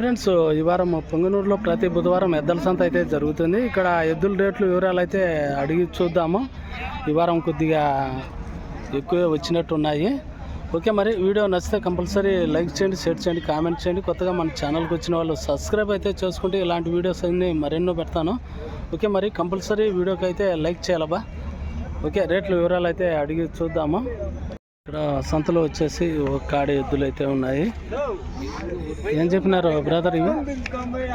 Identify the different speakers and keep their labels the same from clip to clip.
Speaker 1: Friends ఈ వారం పొంగనూరులో ప్రతి బుధవారం ఎద్దల సంత అయితే జరుగుతుంది. ఇక్కడ ఎద్దుల రేట్లు వివరాలు అయితే అడిగి చూద్దాము. ఈ వారం కొద్దిగా ఎక్కువే వచ్చినట్టు ఉన్నాయి ఓకే మరి వీడియో నచ్చితే కంపల్సరీ లైక్ చేయండి షేర్ చేయండి కామెంట్ చేయండి. కొత్తగా మన ఛానల్కి వచ్చిన వాళ్ళు సబ్స్క్రైబ్ అయితే చేసుకుంటే ఇలాంటి వీడియోస్ అన్ని మరెన్నో పెడతాను. ఓకే మరి కంపల్సరీ వీడియోకి అయితే లైక్ చేయాలబ్బా. ఓకే రేట్లు వివరాలు అయితే అడిగి చూద్దాము. ఇక్కడ సంతలో వచ్చేసి ఒక కాడి ఎద్దులు అయితే ఉన్నాయి. ఏం చెప్పినారు బ్రదర్ ఇవి?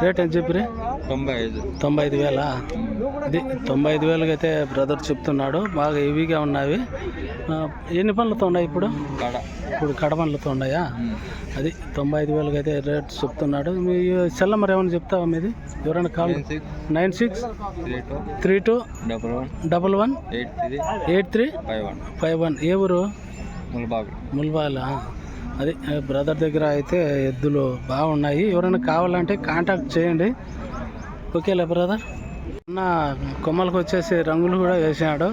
Speaker 1: రేట్ ఏం చెప్పిరి?
Speaker 2: తొంభై ఐదు
Speaker 1: తొంభై ఐదు వేల? ఇది తొంభై ఐదు వేలకి అయితే బ్రదర్ చెప్తున్నాడు. బాగా హెవీగా ఉన్నవి. ఆ, ఎన్ని పనులతో ఉన్నాయి ఇప్పుడు?
Speaker 2: కడ.
Speaker 1: ఇప్పుడు కడపనులతో ఉన్నాయా? అది తొంభై ఐదు వేలకి అయితే రేట్ చెప్తున్నాడు. మీ సెల్ మరి ఏమైనా చెప్తావా మీది? ఎవరైనా call nine six.
Speaker 2: Three two.
Speaker 1: Three two.
Speaker 2: Double one.
Speaker 1: Double one.
Speaker 2: Eight three.
Speaker 1: Eight three.
Speaker 2: Five one.
Speaker 1: Five one. ఏ ఊరు?
Speaker 2: ములబాగు.
Speaker 1: ముల్బాల అది బ్రదర్ దగ్గర అయితే ఎద్దులు బాగున్నాయి. ఎవరైనా కావాలంటే కాంటాక్ట్ చేయండి. ఓకేలే బ్రదర్? అన్న కొమ్మలకు వచ్చేసి రంగులు కూడా వేసాడు.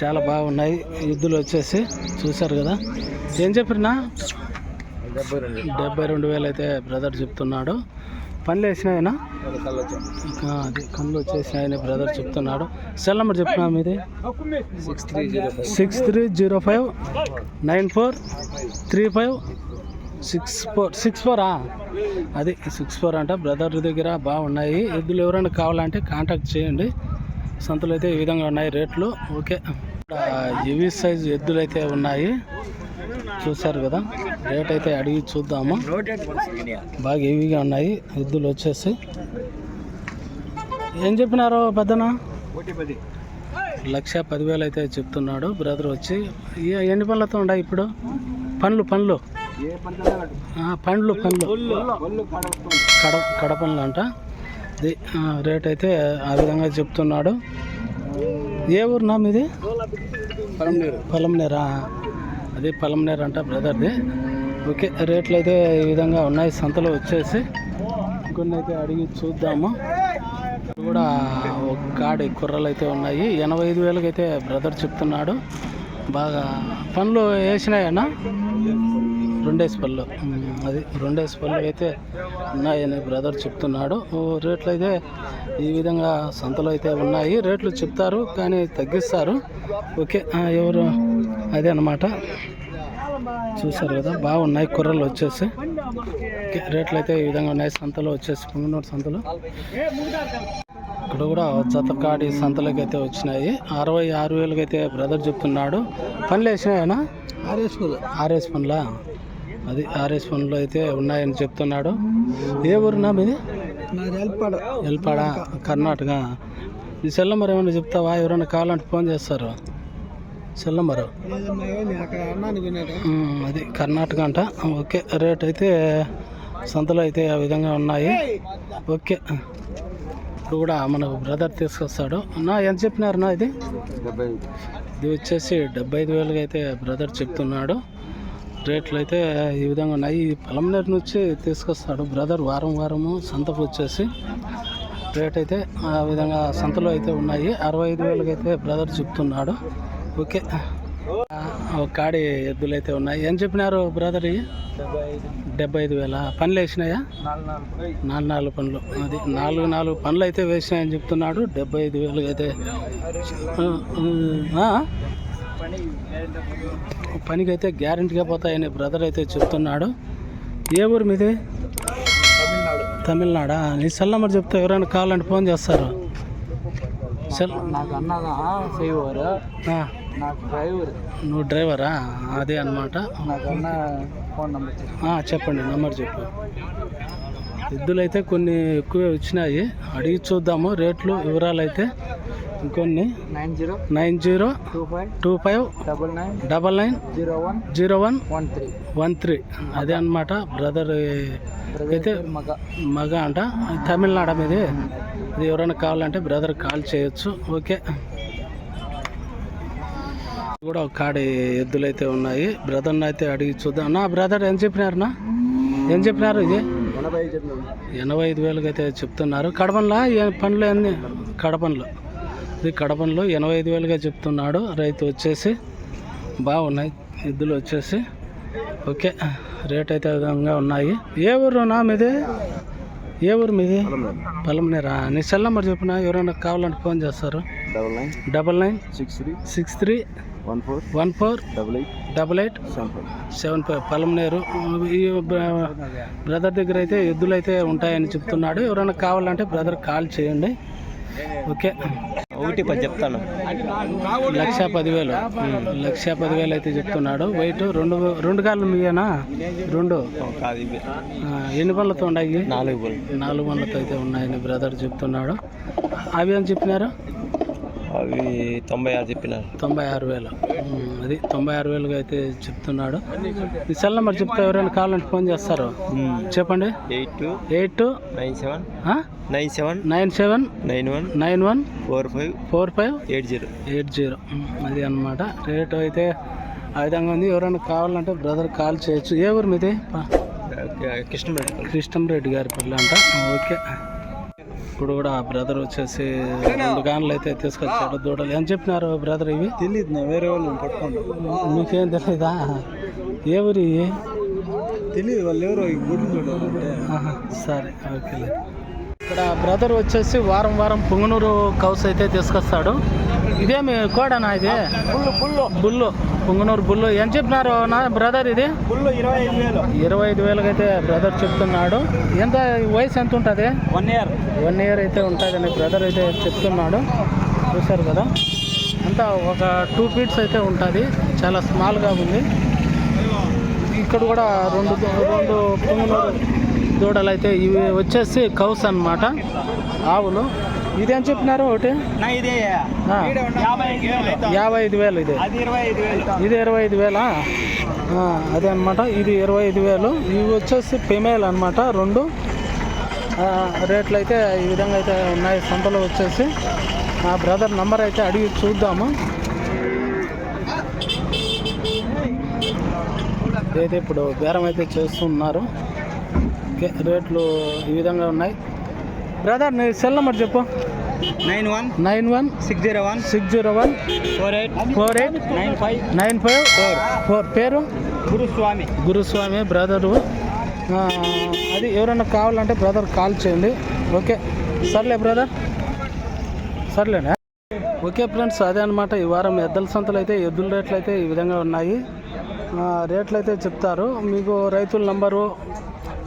Speaker 1: చాలా బాగున్నాయి. ఎద్దులు వచ్చేసి చూశారు కదా. ఏం చెప్పినా?
Speaker 2: డెబ్బై రెండు
Speaker 1: వేలు అయితే బ్రదర్ చెప్తున్నాడు. పనులు వేసినాయనా? ఇంకా అది కళ్ళు వచ్చేసినాయని బ్రదర్ చెప్తున్నాడు. సెల్ నెంబర్ చెప్పినా మీది?
Speaker 2: Six three zero five.
Speaker 1: Six three zero five nine four three five six four. Six ఫోరా? అది సిక్స్ ఫోర్ అంట. బ్రదర్ దగ్గర బాగున్నాయి. ఎద్దులు ఎవరైనా కావాలంటే కాంటాక్ట్ చేయండి. సంతలు అయితే ఈ విధంగా ఉన్నాయి రేట్లు. ఓకే. హెవీ సైజ్ ఎద్దులు అయితే ఉన్నాయి. చూశారు కదా? రేట్ అయితే అడిగి చూద్దాము? బాగా హెవీగా ఉన్నాయి. ఎద్దులు వచ్చేసి. ఏం చెప్పినారు పెద్దనా? లక్ష పదివేలు అయితే చెప్తున్నాడు. బ్రదర్ వచ్చి ఎన్ని పనులతో ఉన్నాయి ఇప్పుడు? పండ్లు పండ్లు. పండ్లు పండ్లు. కడ కడ పండ్లు అంట రేట్ అయితే ఆ విధంగా చెప్తున్నాడు. ఏ ఊరునా మీది? పొలంనేరా అది పొలంనేరు అంట బ్రదర్ది. ఓకే రేట్లు అయితే ఈ విధంగా ఉన్నాయి. సంతలో వచ్చేసి కొన్ని అయితే అడిగి చూద్దాము. కూడా ఒక కాడి కుర్రలు అయితే ఉన్నాయి. ఎనభై ఐదు వేలకి అయితే బ్రదర్ చెప్తున్నాడు. బాగా పనులు వేసినాయన్నా రెండేసి పళ్ళు. అది రెండేసి పళ్ళు అయితే ఉన్నాయని బ్రదర్ చెప్తున్నాడు. రేట్లు అయితే ఈ విధంగా సంతలో అయితే ఉన్నాయి. రేట్లు చెప్తారు కానీ తగ్గిస్తారు. ఓకే ఎవరు? అదే అన్నమాట. చూసారు కదా బాగున్నాయి కుర్రలు వచ్చేసి. రేట్లు అయితే ఈ విధంగా ఉన్నాయి. సంతలో వచ్చేసి పొంగనూరు సంతలో. ఇక్కడ కూడా జత కాడి సంతలకి అయితే వచ్చినాయి. అరవై ఆరు వేలకి అయితే బ్రదర్ చెప్తున్నాడు. పనులు వేసినాయనా? RS RS పనులా? అది ఆర్ఎస్ పనులు అయితే ఉన్నాయని చెప్తున్నాడు. ఏ ఊరునా మీది? ఎల్పాడ. కర్ణాటక. ఈ సెల్ ఏమైనా చెప్తావా? ఎవరైనా కావాలంటే ఫోన్ చేస్తారు. సెల్ అది కర్ణాటక అంట. ఓకే రేట్ అయితే సంతలో అయితే ఆ విధంగా ఉన్నాయి. ఓకే. ఇప్పుడు కూడా మనకు బ్రదర్ తీసుకొస్తాడు. నా ఎంత చెప్పినారు నా ఇది? ఇది వచ్చేసి డెబ్బై ఐదు వేలుగా అయితే బ్రదర్ చెప్తున్నాడు. రేట్లు అయితే ఈ విధంగా ఉన్నాయి. ఈ నుంచి తీసుకొస్తాడు బ్రదర్ వారం వారము సంతకు వచ్చేసి. రేట్ అయితే ఆ విధంగా సంతలో అయితే ఉన్నాయి. అరవై ఐదు వేలకి అయితే బ్రదర్ చెప్తున్నాడు. ఓకే. ఒక కాడి ఎద్దులు అయితే ఉన్నాయి. ఏం చెప్పినారు బ్రదర్
Speaker 2: డెబ్బై ఐదు.
Speaker 1: వేల. పనులు వేసినాయా?
Speaker 2: నాలుగు నాలుగు
Speaker 1: పనులు అది నాలుగు నాలుగు పనులు అయితే వేసినాయని చెప్తున్నాడు. డెబ్బై ఐదు వేలు అయితే? పనికి అయితే గ్యారంటీగా పోతాయని బ్రదర్ అయితే చెప్తున్నాడు. ఏ ఊరు మీది?
Speaker 2: తమిళనాడు.
Speaker 1: నీ సెల్ నెంబర్ చెప్తే ఎవరైనా కావాలంటే ఫోన్ చేస్తారు. సెల్
Speaker 2: నాకు అన్నదా సేవర్ నాకు డ్రైవర్.
Speaker 1: నువ్వు డ్రైవరా? అదే అనమాట
Speaker 2: ఫోన్ నెంబర్
Speaker 1: చెప్పండి నెంబర్ చెప్పు. ఎద్దులు అయితే కొన్ని ఎక్కువే వచ్చినాయి. అడిగి చూద్దాము రేట్లు వివరాలు అయితే ఇంకొన్ని.
Speaker 2: Nine zero
Speaker 1: nine zero
Speaker 2: two five
Speaker 1: two five
Speaker 2: double nine
Speaker 1: double nine
Speaker 2: zero one
Speaker 1: zero one
Speaker 2: one three.
Speaker 1: One three. అదే అనమాట బ్రదర్ అయితే
Speaker 2: మగ.
Speaker 1: మగ అంట. తమిళనాడు మీది. ఇది ఎవరైనా కావాలంటే బ్రదర్ కాల్ చేయొచ్చు. ఓకే కూడా ఒక కాడి ఎద్దులు అయితే ఉన్నాయి. బ్రదర్ని అయితే అడిగి చూద్దాం. నా బ్రదర్ ఏం చెప్పినారు నా ఏం చెప్పినారు ఇది?
Speaker 2: ఎనభై
Speaker 1: ఐదు వేలకి అయితే చెప్తున్నారు. కడపంలో? ఏ పనులు అన్ని కడపంలో. ఇది కడపంలో ఎనభై ఐదు వేలుగా చెప్తున్నాడు. రైతు వచ్చేసి బాగున్నాయి. ఎద్దులు వచ్చేసి ఓకే. రేట్ అయితే విధంగా ఉన్నాయి. ఏ ఊరు నా మీది? ఏ ఊరు మీది? పలమనేరా? నీ సెల్ నెంబర్ చెప్పిన? ఎవరైనా కావాలంటే ఫోన్ చేస్తారు.
Speaker 2: Double nine.
Speaker 1: Double nine
Speaker 2: six three.
Speaker 1: Six three
Speaker 2: one four
Speaker 1: one four
Speaker 2: double eight
Speaker 1: double eight
Speaker 2: seven five.
Speaker 1: Seven five. Palamaner. ఈ బ్ర- బ్రదర్ దగ్గర అయితే ఎద్దులు అయితే ఉంటాయని చెప్తున్నాడు. ఎవరైనా కావాలంటే బ్రదర్ కాల్ చేయండి. ఓకే.
Speaker 2: ఒకటి పది చెప్తాను.
Speaker 1: లక్ష పదివేలు. లక్ష పదివేలు అయితే చెప్తున్నాడు. వెయిట్ రెండు రెండు కాళ్ళు మీయేనా? రెండు. ఎన్ని పనులతో ఉన్నాయి?
Speaker 2: నాలుగు
Speaker 1: నాలుగు పనులతో అయితే ఉన్నాయని బ్రదర్ చెప్తున్నాడు. అవి అని చెప్పినారు?
Speaker 2: అవి తొంభై ఆరు చెప్పినారు.
Speaker 1: తొంభై ఆరు వేలు. అది తొంభై ఆరు వేలుగా అయితే చెప్తున్నాడు. సెల్ నెంబర్ చెప్తే ఎవరైనా కావాలంటే ఫోన్ చేస్తారు? చెప్పండి.
Speaker 2: Eight two
Speaker 1: eight two
Speaker 2: nine seven nine seven
Speaker 1: nine seven
Speaker 2: nine one
Speaker 1: nine one
Speaker 2: four five
Speaker 1: four five
Speaker 2: eight zero.
Speaker 1: Eight zero. అది అన్నమాట. రేటు అయితే ఆ విధంగా ఉంది. ఎవరైనా కావాలంటే బ్రదర్ కాల్ చేయొచ్చు. ఏ ఊరు మీది? ప-
Speaker 2: కృష్ణపేట
Speaker 1: కృష్ణంరెడ్డి గారి పల్లి అంట. ఓకే. ఇప్పుడు కూడా ఆ బ్రదర్ వచ్చేసి రెండు గాన్లు అయితే తీసుకొచ్చాడు దూడలు. ఏం చెప్పినారు బ్రదర్ ఇవి?
Speaker 2: తెలియదు నా వేరే వాళ్ళు పట్టుకోండి
Speaker 1: మీకేం తెలీదా? ఏ ఊరి?
Speaker 2: తెలియదు వాళ్ళు ఎవరో
Speaker 1: సరే ఓకేలే. ఇక్కడ బ్రదర్ వచ్చేసి వారం వారం పుంగనూరు కౌస్ అయితే తీసుకొస్తాడు. ఇదేమి కోడనా ఇది?
Speaker 2: పుల్లు
Speaker 1: బుల్లు పుంగనూరు బుల్లు ఏం చెప్పినారు నా బ్రదర్ ఇది?
Speaker 2: పుల్లు ఇరవై ఐదు వేలు.
Speaker 1: ఇరవై ఐదు వేలకి అయితే బ్రదర్ చెప్తున్నాడు. ఎంత వయసు ఎంత ఉంటుంది?
Speaker 2: వన్ ఇయర్
Speaker 1: వన్ ఇయర్ అయితే ఉంటుందని బ్రదర్ అయితే చెప్తున్నాడు. చూశారు కదా? అంతా ఒక టూ ఫీట్స్ అయితే ఉంటుంది. చాలా స్మాల్గా ఉంది. ఇక్కడ కూడా రెండు రెండు పుంగనూరు దూడలు అయితే ఇవి వచ్చేసి కౌస్ అన్నమాట. ఆవులు. ఇదేం చెప్పినారు ఒకటి?
Speaker 2: నా ఇది.
Speaker 1: ఆ,
Speaker 2: యాభై ఐదు వేలు
Speaker 1: ఇది. ఇది ఇరవై ఐదు వేలా? ఆ, అదే అనమాట ఇది ఇరవై ఐదు వేలు. ఇవి వచ్చేసి ఫిమేల్ అనమాట రెండు. ఆ, రేట్లు అయితే ఈ విధంగా అయితే ఉన్నాయి. సంతలో వచ్చేసి. మా బ్రదర్ నంబర్ అయితే అడిగి చూద్దాము. అయితే ఇప్పుడు బేరం అయితే చేస్తున్నారు. ఓకే రేట్లు ఈ విధంగా ఉన్నాయి. బ్రదర్ నీ సెల్ నెంబర్ చెప్పు.
Speaker 2: Nine one
Speaker 1: nine one
Speaker 2: six zero one
Speaker 1: six zero one
Speaker 2: four eight
Speaker 1: four eight
Speaker 2: nine five
Speaker 1: nine five four. Four. పేరు?
Speaker 2: గురుస్వామి.
Speaker 1: గురుస్వామి బ్రదరు. అది ఎవరైనా కావాలంటే బ్రదర్ కాల్ చేయండి. ఓకే. సర్లే బ్రదర్. సర్లేనా? ఓకే ఫ్రెండ్స్ అదే అనమాట ఈ వారం ఎద్దుల సంతలు అయితే ఎద్దుల రేట్లు అయితే ఈ విధంగా ఉన్నాయి. రేట్లు అయితే చెప్తారు. మీకు రైతుల నంబరు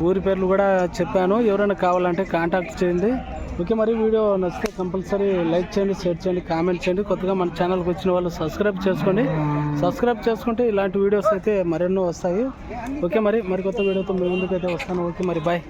Speaker 1: ఊరి పేర్లు కూడా చెప్పాను. ఎవరైనా కావాలంటే కాంటాక్ట్ చేయండి. ఓకే మరి వీడియో నచ్చితే కంపల్సరీ లైక్ చేయండి షేర్ చేయండి కామెంట్ చేయండి. కొత్తగా మన ఛానల్కి వచ్చిన వాళ్ళు సబ్స్క్రైబ్ చేసుకోండి. సబ్స్క్రైబ్ చేసుకుంటే ఇలాంటి వీడియోస్ అయితే మరెన్నో వస్తాయి. ఓకే మరి మరి కొత్త వీడియోతో మీ ముందుకైతే వస్తాను. ఓకే మరి బాయ్